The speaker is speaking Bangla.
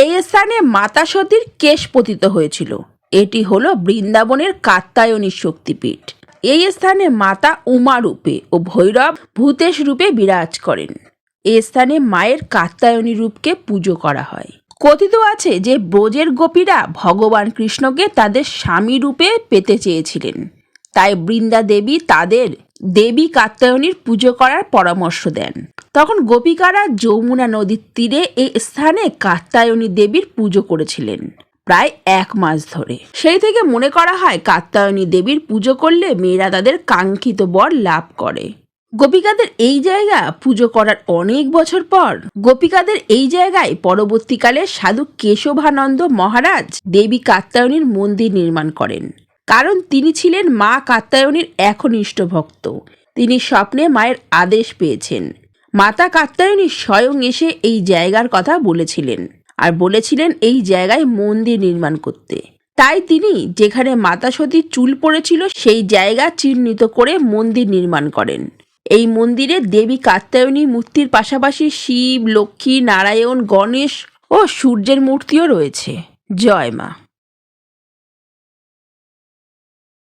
এই স্থানে মাতা সতীর কেশ পতিত হয়েছিল। এটি হলো বৃন্দাবনের কাত্তায়নী শক্তিপীঠ। এই স্থানে মাতা উমা রূপে ও ভৈরব ভূতেশ রূপে বিরাজ করেন। এই স্থানে মায়ের কাত্তায়নী রূপকে পুজো করা হয়। কথিত আছে যে ব্রজের গোপীরা ভগবান কৃষ্ণকে তাদের স্বামী রূপে পেতে চেয়েছিলেন। তাই বৃন্দা দেবী তাদের দেবী কাত্যায়নীর পুজো করার পরামর্শ দেন। তখন গোপিকারা যমুনা নদীর তীরে এই স্থানে কাত্যায়নী দেবীর পুজো করেছিলেন, প্রায় এক মাস ধরে। সেই থেকে মনে করা হয় কাত্যায়নী দেবীর পুজো করলে মেয়েরা তাদের কাঙ্ক্ষিত বর লাভ করে। গোপিকাদের এই জায়গা পুজো করার অনেক বছর পর গোপিকাদের এই জায়গায় পরবর্তীকালে সাধু কেশবানন্দ মহারাজ দেবী কাত্যায়নীর মন্দির নির্মাণ করেন। কারণ তিনি ছিলেন মা কাত্যায়নীর একনিষ্ঠ ভক্ত। তিনি স্বপ্নে মায়ের আদেশ পেয়েছেন। মাতা কাত্যায়নী স্বয়ং এসে এই জায়গার কথা বলেছিলেন আর বলেছিলেন এই জায়গায় মন্দির নির্মাণ করতে। তাই তিনি যেখানে মাতা সতীর চুল পড়েছিল সেই জায়গা চিহ্নিত করে মন্দির নির্মাণ করেন। এই মন্দিরে দেবী কাত্যায়নী মূর্তির পাশাপাশি শিব, লক্ষ্মী, নারায়ণ, গণেশ ও সূর্যের মূর্তিও রয়েছে। জয় মা।